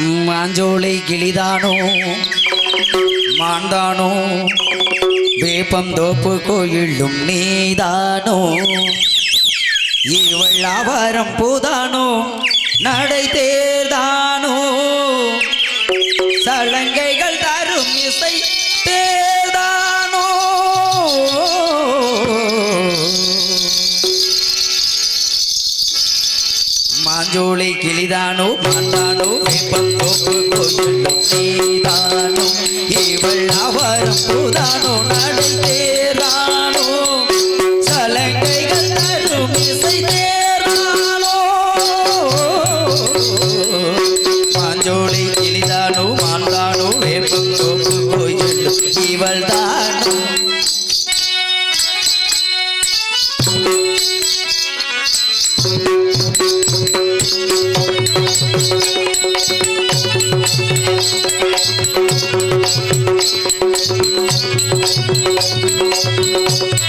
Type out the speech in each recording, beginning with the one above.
மாஞ்சோலை கிளிதானோ? மாந்தானோ? வேப்பம் தோப்பு கோயிலும் நீதானோ? இவள் ஆவாரம் பூதானோ? நடை தேர்தானோ? சலங்கைகள் தரும் இசை தேர்தான் மாஞ்சோலை கிளிதானோ மாந்தானோ வேப்பம் கோயிலும் நீதானோ? இவள் அவரம் பூதானோ? நடந்தேரானோ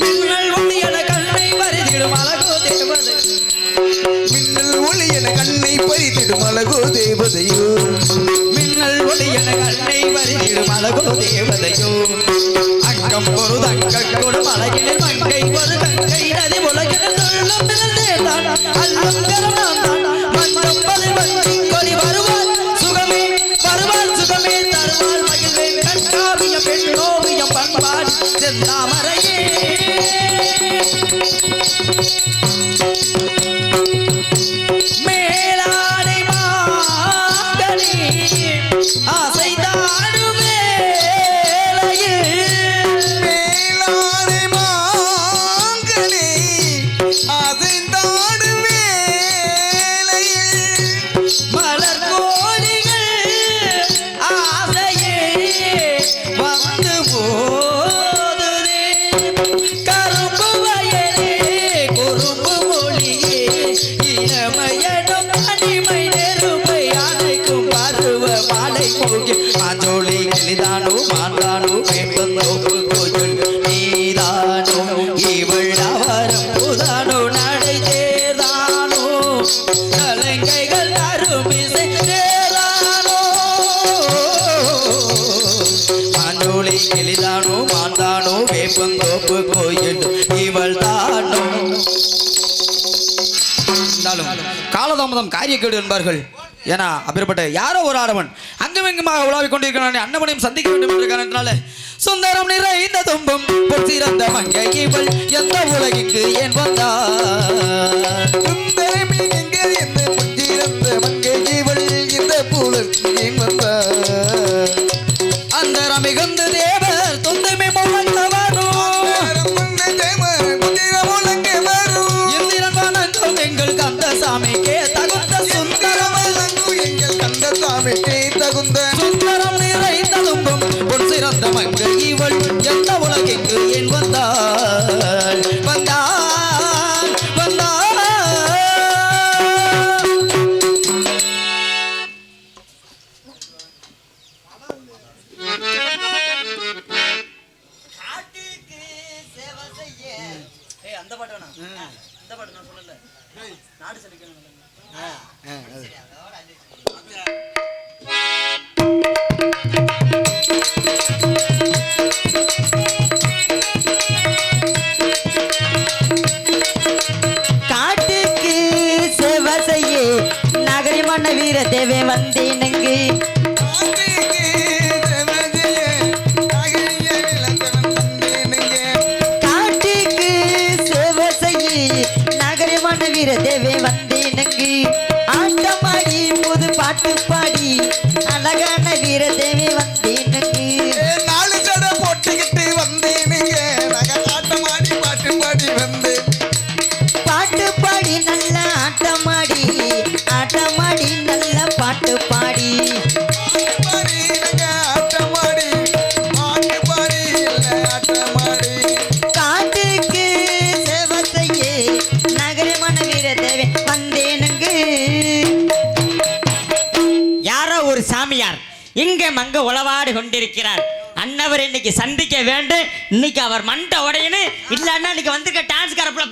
மின்னல் ஒளி என கண்ணை பறிதிடும் அழகோ தேவதை. மின்னல் ஒளி என கண்ணை பறித்திடும் அழகோ தேவதையோ. மின்னல் ஒளியன கண்ணை பறித்திடும் அழகோ தேவதையோ. அங்கம் ஒரு தங்கள் கொடு மலகின மங்கை ஒரு தங்கை நதி உலகினில் துள்ளும் கொடி சுகமே சுகமே மகிழ்வேன் கண்காவியம் பெண் ஓவியம் செந்தாமரையே காலதாமதம் காரியக்கேடு என்பார்கள். ஏன்னா அப்பேற்பட்ட யாரோ ஒரு ஆடவன் அங்குமெங்குமாக உலாவிக் கொண்டிருக்கிறான் அன்னமனையும் சந்திக்க வேண்டும் என்றால சுந்தரம் நிறைந்த தும்பும் பொற்சிறந்த மங்கை இவள் எந்த உலகிற்கு ஏன் வந்தார்? சுந்தரம் எங்கே என்ன சுந்தரம் நிறைந்த தும்பும் பொன் சிறந்த மங்கை இவள். எந்த உலகிற்கு ஏன் வந்தாள்? வந்தாள் வந்தாள் ஏய் அந்த பாட்டு வேணாம் இந்த பாட்டு நான் சொல்லல. நாடு செழிக்கணும். தேவே வந்தேனுங்கு. காட்டுக்கு சேவை செய்ய நகரமான வீர தேவே வந்தேனுங்கு. ஆட்டமாடி புது பாட்டு பாடி அழகான வீர தேவே வந்தேனுங்கு. இங்கே மங்க உளவாடு கொண்டிருக்கிறார் அன்னவர் இன்னைக்கு சந்திக்க வேண்டும் இன்னைக்கு அவர் மண்டை உடையனு இல்லன்னா இன்னைக்கு வந்திருக்க டான்ஸ் கரப்புல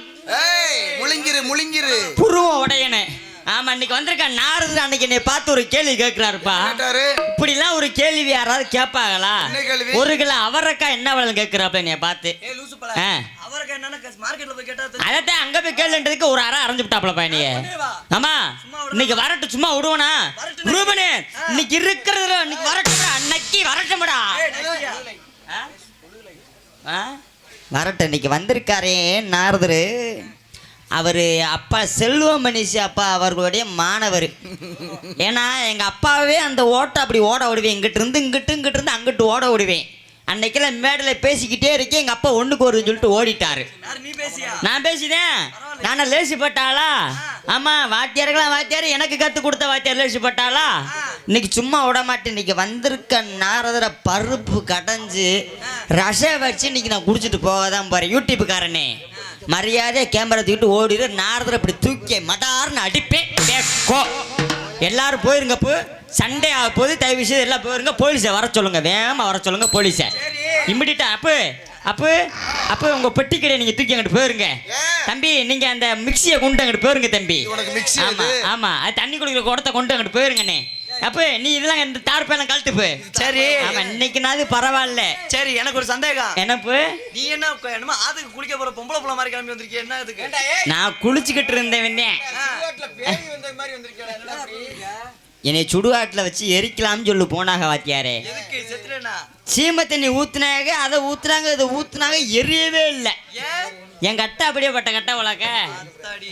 முழுங்கிரு முழுங்கிரு புருவம் உடையனு ஆமா இன்னைக்கு வந்திருக்க நாரது அன்னைக்கு என்னை பார்த்து ஒரு கேள்வி கேட்கிறாருப்பா கேட்டாரு இப்படிலாம் ஒரு கேள்வி யாராவது கேட்பாங்களா? ஒரு கிலோ அவரைக்காய் என்ன விலை கேட்கிறாப்ப என்னைய பார்த்து அதைத்தான் அங்க போய் கேளுன்றதுக்கு ஒரு அரை அரைஞ்சு விட்டாப்லப்பா நீ ஆமா இன்னைக்கு வரட்டு சும்மா விடுவனா அன்னைக்கு இருக்கிறதுல அன்னைக்கு வரட்டும் அன்னைக்கு வரட்டும்டா. ஆ? வரட்டும் இன்னைக்கு வந்திருக்காரே நாரதரு. அவர் அப்பா செல்வ மனுஷி அப்பா அவர்களுடைய மாணவர். ஏன்னா எங்கள் அப்பாவே அந்த ஓட்டை அப்படி ஓட விடுவேன். இங்கிட்டிருந்து இங்கிட்டு இங்கிட்டிருந்து அங்கிட்டு ஓட விடுவேன். அன்னைக்கெல்லாம் மேடையில் பேசிக்கிட்டே இருக்கேன். எங்கள் அப்பா ஒன்றுக்கு வருதுன்னு சொல்லிட்டு ஓடிட்டாரு. நான் பேசினேன். நானே லேசிப்பட்டாளா ஆமா வாத்தியார்களாம் வாத்தியார் எனக்கு கத்து கொடுத்த வாத்தியார் லேசிப்பட்டாளா இன்னைக்கு சும்மா விட மாட்டேன். இன்னைக்கு வந்திருக்க நாரதர பருப்பு கடைஞ்சு ரசம் வச்சு இன்னைக்கு நான் குடிச்சிட்டு போக தான் போறேன் யூடியூப்புக்காரனே மரியாதை கேமரா தூக்கிட்டு ஓடிடு நாரதரை இப்படி தூக்கி மடார்னு அடிப்பேன். எல்லாரும் போயிருங்க போ சண்டே ஆக போது தயவு செய்து எல்லாம் போயிருங்க. போலீஸை வர சொல்லுங்க. வேகமா வர சொல்லுங்க போலீஸை. இமிடிட்டா அப்பு அப்பு அப்பு உங்க பெட்டி கடை நீங்க தூக்கி அங்கிட்டு போயிருங்க. தம்பி நீங்க அந்த மிக்சியை கொண்டு அங்கிட்டு போயிருங்க தம்பி. உனக்கு மிக்ஸி ஆமா எது? ஆமா. அது தண்ணி குடிக்கிற குடத்தை கொண்டு அங்கிட்டு போயிருங்கண்ணே அப்ப நீ இதெல்லாம் இந்த தார் பேலாம் கழட்டு போ. சரி. ஆமா இன்னைக்குனாது பரவாயில்ல. சரி எனக்கு ஒரு சந்தேகம். என்னப்பு நீ என்ன என்னமோ ஆத்துக்கு குளிக்க போற பொம்பளை புள்ள மாதிரி கிளம்பி வந்திருக்கிய என்ன இதுக்கு? நான் குளிச்சுக்கிட்டு இருந்தேன் என்னை சுடுகாட்டில் வச்சு எரிக்கலாம்னு சொல்லி போனாங்க வாத்தியாரே. சீம தண்ணி ஊத்துனாங்க அதை ஊத்துனாங்க இதை ஊத்துனாங்க எரியவே இல்லை. என் கட்டை அப்படியே பட்ட கட்டை அத்தாடி.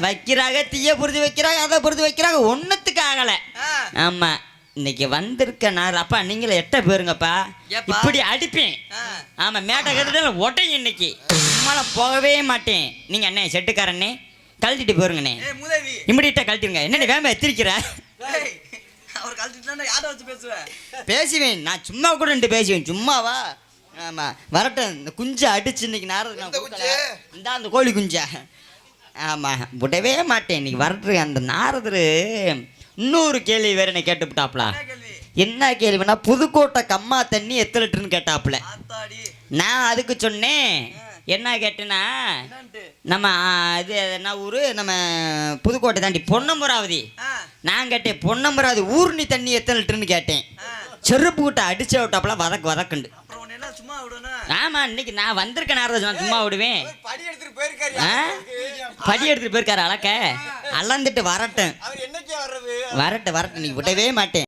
வைக்கிறாங்க தீய பொருதி வைக்கிறாங்க அதை பொருதி வைக்கிறாங்க ஒன்றுத்துக்கு ஆகலை. ஆ. ஆமா இன்னைக்கு வந்திருக்க நான் அப்பா நீங்களே எட்ட போயிருங்கப்பா? இப்படி அடிப்பேன். ஆ. ஆமா மேட்டை கட்டுட்டு உடையும் இன்னைக்கு. சும்மாலாம் போகவே மாட்டேன். நீங்க அண்ணே செட்டுக்காரண்ணே கழட்டிட்டு போயிருங்கண்ணே. ஏய் முதவி. இமிடியட்டா கழட்டிருங்க. என்ன வேம்ப எத்திரிக்கிற? அவர் கழட்டிட்டு யாரை வச்சு பேசுவேன்? பேசுவேன். நான் சும்மா கூட ரெண்டு பேசுவேன். சும்மாவா? ஆமா. வரட்டும். இந்த குஞ்சை அடிச்சு இன்னைக்கு. குஞ்சு? இந்தா அந்த கோழி குஞ்சா. ஆமா. விடவே மாட்டேன். இன்னைக்கு வரட்டு அந்த நாரதரு இன்னொரு கேள்வி வேற என்ன கேட்டுவிட்டாப்ல என்ன கேள்வி? என்ன கேள்வினா புதுக்கோட்டை கம்மா தண்ணி எத்தனை லிட்டர்னு கேட்டாப்புல. நான் அதுக்கு சொன்னேன். என்ன கேட்டேன்னா நம்ம இது என்ன ஊரு? நம்ம புதுக்கோட்டை தாண்டி பொன்னமராவதி ஆ. நான் கேட்டேன் பொன்னமராவதி ஊர்னி தண்ணி எத்தனை லிட்டர்னு கேட்டேன் செருப்பு விட்டு அடிச்ச விட்டாப்புல வதக்கு வதக்குண்டு. ஆமா இன்னைக்கு நான் வந்திருக்க நேரம் நான் சும்மா விடுவேன். படி எடுத்துட்டு போயிருக்காரு? படி எடுத்துட்டு போயிருக்காரு அளக்க அளந்துட்டு வரட்டும். வரட்டும் வரட்டும் நீ விடவே மாட்டேன்.